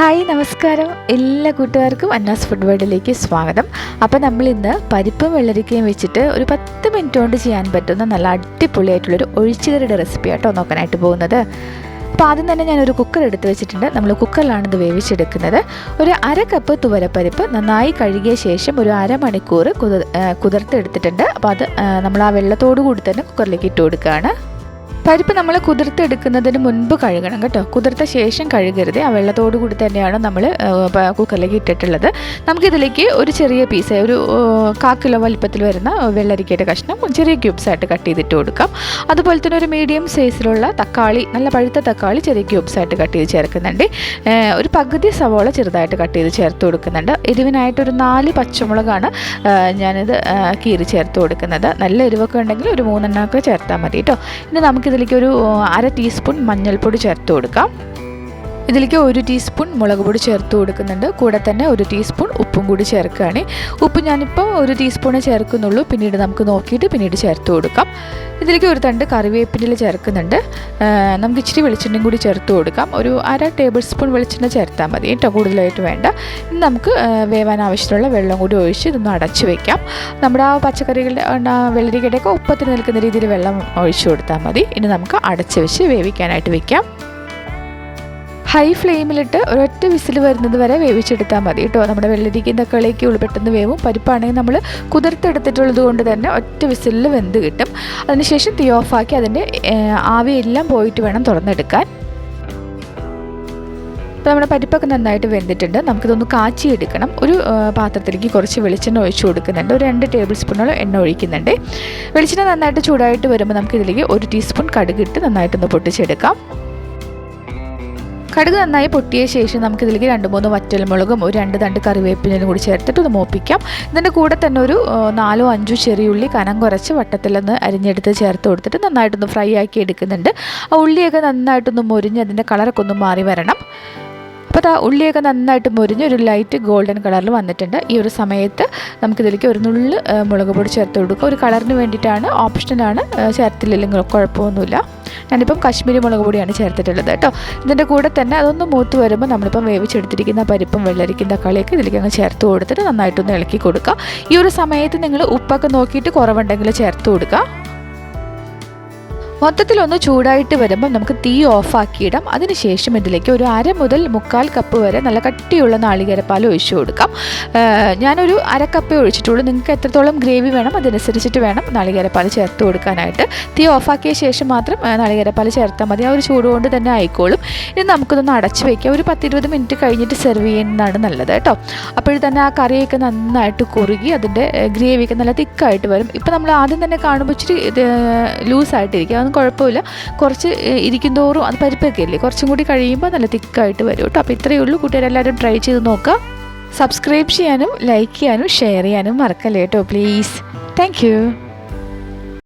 Hi നമസ്കാരം. എല്ലാ കൂട്ടുകാർക്കും അന്നാസ് ഫുഡ് വേൾഡിലേക്ക് സ്വാഗതം. അപ്പോൾ നമ്മൾ ഇന്ന് പരിപ്പും വെള്ളരിക്കയും വെച്ചിട്ട് ഒരു പത്ത് മിനിറ്റ് കൊണ്ട് ചെയ്യാൻ പറ്റുന്ന നല്ല അടിപൊളിയായിട്ടുള്ളൊരു ഒഴിച്ചുകറിയുടെ റെസിപ്പി ആട്ടോ നോക്കാനായിട്ട് പോകുന്നത്. അപ്പോൾ ആദ്യം തന്നെ ഞാനൊരു കുക്കർ എടുത്ത് വെച്ചിട്ടുണ്ട്. നമ്മൾ കുക്കറിലാണ് ഇത് വേവിച്ചെടുക്കുന്നത്. ഒരു അര കപ്പ് തുവരപ്പരിപ്പ് നന്നായി കഴുകിയ ശേഷം ഒരു അരമണിക്കൂർ കുതിർ കുതിർത്തെടുത്തിട്ടുണ്ട് അപ്പോൾ അത് നമ്മൾ ആ വെള്ളത്തോടു കൂടി തന്നെ കുക്കറിലേക്ക് ഇട്ട് കൊടുക്കുകയാണ്. പരിപ്പ് നമ്മൾ കുതിർത്തെടുക്കുന്നതിന് മുൻപ് കഴുകണം കേട്ടോ. കുതിർത്ത ശേഷം കഴുകരുത്. ആ വെള്ളത്തോടു കൂടി തന്നെയാണ് നമ്മൾ കുക്കറിലേക്ക് ഇട്ടിട്ടുള്ളത്. നമുക്കിതിലേക്ക് ഒരു ചെറിയ പീസ് ഒരു കാ കിലോ വലിപ്പത്തിൽ വരുന്ന വെള്ളരിക്കയുടെ കഷ്ണം ചെറിയ ക്യൂബ്സ് ആയിട്ട് കട്ട് ചെയ്തിട്ട് കൊടുക്കാം. അതുപോലെ തന്നെ ഒരു മീഡിയം സൈസിലുള്ള തക്കാളി നല്ല പഴുത്ത തക്കാളി ചെറിയ ക്യൂബ്സ് ആയിട്ട് കട്ട് ചെയ്ത് ചേർക്കുന്നുണ്ട്. ഒരു പകുതി സവോള ചെറുതായിട്ട് കട്ട് ചെയ്ത് ചേർത്ത് കൊടുക്കുന്നുണ്ട്. എരിവിനായിട്ട് ഒരു നാല് പച്ചമുളകാണ് ഞാനിത് കീറി ചേർത്ത് കൊടുക്കുന്നത്. നല്ല എരിവൊക്കെ ഉണ്ടെങ്കിൽ ഒരു മൂന്നെണ്ണമൊക്കെ ചേർത്താൽ മതി കേട്ടോ. ഇനി നമുക്കിതിലേക്ക് ഒരു അര ടീസ്പൂൺ മഞ്ഞൾപ്പൊടി ചേർത്ത് കൊടുക്കാം. ഇതിലേക്ക് ഒരു ടീസ്പൂൺ മുളക് പൊടി ചേർത്ത് കൊടുക്കുന്നുണ്ട്. കൂടെ തന്നെ ഒരു ടീസ്പൂൺ ഉപ്പും കൂടി ചേർക്കുകയാണ്. ഉപ്പ് ഞാനിപ്പോൾ ഒരു ടീസ്പൂണേ ചേർക്കുന്നുള്ളൂ. പിന്നീട് നമുക്ക് നോക്കിയിട്ട് പിന്നീട് ചേർത്ത് കൊടുക്കാം. ഇതിലേക്ക് ഒരു തണ്ട് കറിവേപ്പിനിൽ ചേർക്കുന്നുണ്ട്. നമുക്ക് ഇച്ചിരി വെളിച്ചെണ്ണയും കൂടി ചേർത്ത് കൊടുക്കാം. ഒരു അര ടേബിൾ സ്പൂൺ വെളിച്ചെണ്ണ ചേർത്താൽ മതി. കേട്ടോ കൂടുതലായിട്ട് വേണ്ട. ഇനി നമുക്ക് വേവാൻ ആവശ്യമുള്ള വെള്ളം കൂടി ഒഴിച്ച് ഇതൊന്ന് അടച്ചു വെക്കാം. നമ്മുടെ ആ പച്ചക്കറികളുടെ വെള്ളരിക്കയുടെയൊക്കെ ഒപ്പത്തിന് നിൽക്കുന്ന രീതിയിൽ വെള്ളം ഒഴിച്ചു കൊടുത്താൽ മതി. ഇനി നമുക്ക് അടച്ചു വെച്ച് വേവിക്കാനായിട്ട് വെക്കാം. ഹൈ ഫ്ലെയിമിലിട്ട് ഒരൊറ്റ വിസിൽ വരുന്നത് വരെ വേവിച്ചെടുത്താൽ മതി കേട്ടോ. നമ്മുടെ വെള്ളരിക്കും തക്കാളിയൊക്കെ ഉള്ളു പെട്ടെന്ന് വേവും. പരിപ്പാണെങ്കിൽ നമ്മൾ കുതിർത്തെടുത്തിട്ടുള്ളത് കൊണ്ട് തന്നെ ഒറ്റ വിസിലിൽ വെന്ത് കിട്ടും. അതിനുശേഷം തീ ഓഫാക്കി അതിന്റെ ആവിയെല്ലാം പോയിട്ട് വേണം തുറന്നെടുക്കാൻ. അപ്പോൾ നമ്മുടെ പരിപ്പൊക്കെ നന്നായിട്ട് വെന്തിട്ടുണ്ട്. നമുക്കിതൊന്ന് കാച്ചിയെടുക്കണം. ഒരു പാത്രത്തിലേക്ക് കുറച്ച് വെളിച്ചെണ്ണ ഒഴിച്ചു കൊടുക്കുന്നുണ്ട്. ഒരു രണ്ട് ടേബിൾ സ്പൂണോളം എണ്ണ ഒഴിക്കുന്നുണ്ട്. വെളിച്ചെണ്ണ നന്നായിട്ട് ചൂടായിട്ട് വരുമ്പോൾ നമുക്കിതിലേക്ക് ഒരു ടീസ്പൂൺ കടുകിട്ട് നന്നായിട്ടൊന്ന് പൊട്ടിച്ചെടുക്കാം. കടുക് നന്നായി പൊട്ടിയ ശേഷം നമുക്കിതിലേക്ക് രണ്ട് മൂന്ന് വറ്റൽമുളകും ഒരു രണ്ട് തണ്ട് കറിവേപ്പിനും കൂടി ചേർത്തിട്ട് ഒന്ന് മോപ്പിക്കാം. ഇതിന്റെ കൂടെ തന്നെ ഒരു നാലോ അഞ്ചോ ചെറിയുള്ളി കനം കുറച്ച് വട്ടത്തിലൊന്ന് അരിഞ്ഞെടുത്ത് ചേർത്ത് കൊടുത്തിട്ട് നന്നായിട്ടൊന്ന് ഫ്രൈ ആക്കി എടുക്കുന്നുണ്ട്. ആ ഉള്ളിയൊക്കെ നന്നായിട്ടൊന്ന് മുരിഞ്ഞ് അതിന്റെ കളറൊക്കെ ഒന്ന് മാറി വരണം. അപ്പോൾ ആ ഉള്ളിയൊക്കെ നന്നായിട്ട് മുരിഞ്ഞ് ഒരു ലൈറ്റ് ഗോൾഡൻ കളറിൽ വന്നിട്ടുണ്ട്. ഈ ഒരു സമയത്ത് നമുക്കിതിലേക്ക് ഒരു നുള്ള് മുളക് പൊടി ചേർത്ത് കൊടുക്കുക. ഒരു കളറിന് വേണ്ടിയിട്ടാണ് ഓപ്ഷനാണ് ചേർത്തില്ലെങ്കിൽ കുഴപ്പമൊന്നുമില്ല. ഞാനിപ്പം കാശ്മീരി മുളക് പൊടിയാണ് ചേർത്തിട്ടുള്ളത് കേട്ടോ. ഇതിന്റെ കൂടെ തന്നെ അതൊന്ന് മൂത്ത് വരുമ്പോൾ നമ്മളിപ്പം വേവിച്ചെടുത്തിരിക്കുന്ന പരിപ്പും വെള്ളരിക്കും തക്കാളിയൊക്കെ ഇതിലേക്ക് അങ്ങ് ചേർത്ത് കൊടുത്തിട്ട് നന്നായിട്ടൊന്ന് ഇളക്കി കൊടുക്കുക. ഈ ഒരു സമയത്ത് നിങ്ങൾ ഉപ്പൊക്കെ നോക്കിയിട്ട് കുറവുണ്ടെങ്കിൽ ചേർത്ത് കൊടുക്കുക. മൊത്തത്തിലൊന്ന് ചൂടായിട്ട് വരുമ്പോൾ നമുക്ക് തീ ഓഫാക്കിയിടാം. അതിനുശേഷം ഇതിലേക്ക് ഒരു അര മുതൽ മുക്കാൽ കപ്പ് വരെ നല്ല കട്ടിയുള്ള നാളികേരപ്പാൽ ഒഴിച്ചു കൊടുക്കാം. ഞാനൊരു അര ഒഴിച്ചിട്ടുള്ളൂ. നിങ്ങൾക്ക് എത്രത്തോളം ഗ്രേവി വേണം അതനുസരിച്ചിട്ട് വേണം നാളികേരപ്പാൽ ചേർത്ത് കൊടുക്കാനായിട്ട്. തീ ഓഫാക്കിയ ശേഷം മാത്രം നാളികേരപ്പാൽ ചേർത്താൽ മതി. ആ ഒരു ചൂട് കൊണ്ട് തന്നെ ആയിക്കോളും. ഇനി നമുക്കിതൊന്ന് അടച്ചു വയ്ക്കാം ഒരു പത്തിരുപത് മിനിറ്റ് കഴിഞ്ഞിട്ട് സെർവ് ചെയ്യുന്നതാണ് നല്ലത് കേട്ടോ. അപ്പോഴും തന്നെ ആ കറിയൊക്കെ നന്നായിട്ട് കുറുകി അതിന്റെ ഗ്രേവിയൊക്കെ നല്ല തിക്കായിട്ട് വരും. ഇപ്പോൾ നമ്മൾ ആദ്യം തന്നെ കാണുമ്പോൾ ഇച്ചിരി ലൂസായിട്ടിരിക്കും. അതൊന്നും കുഴപ്പമില്ല. കുറച്ച് ഇരിക്കും തോറും അത് പരിപ്പൊക്കെ അല്ലേ കുറച്ചും കൂടി കഴിയുമ്പോൾ നല്ല തിക്കായിട്ട് വരും കേട്ടോ. അപ്പോൾ ഇത്രയേ ഉള്ളൂ. കൂട്ടുകാരെല്ലാവരും ട്രൈ ചെയ്ത് നോക്കുക. സബ്സ്ക്രൈബ് ചെയ്യാനും ലൈക്ക് ചെയ്യാനും ഷെയർ ചെയ്യാനും മറക്കല്ലേ കേട്ടോ പ്ലീസ്. താങ്ക്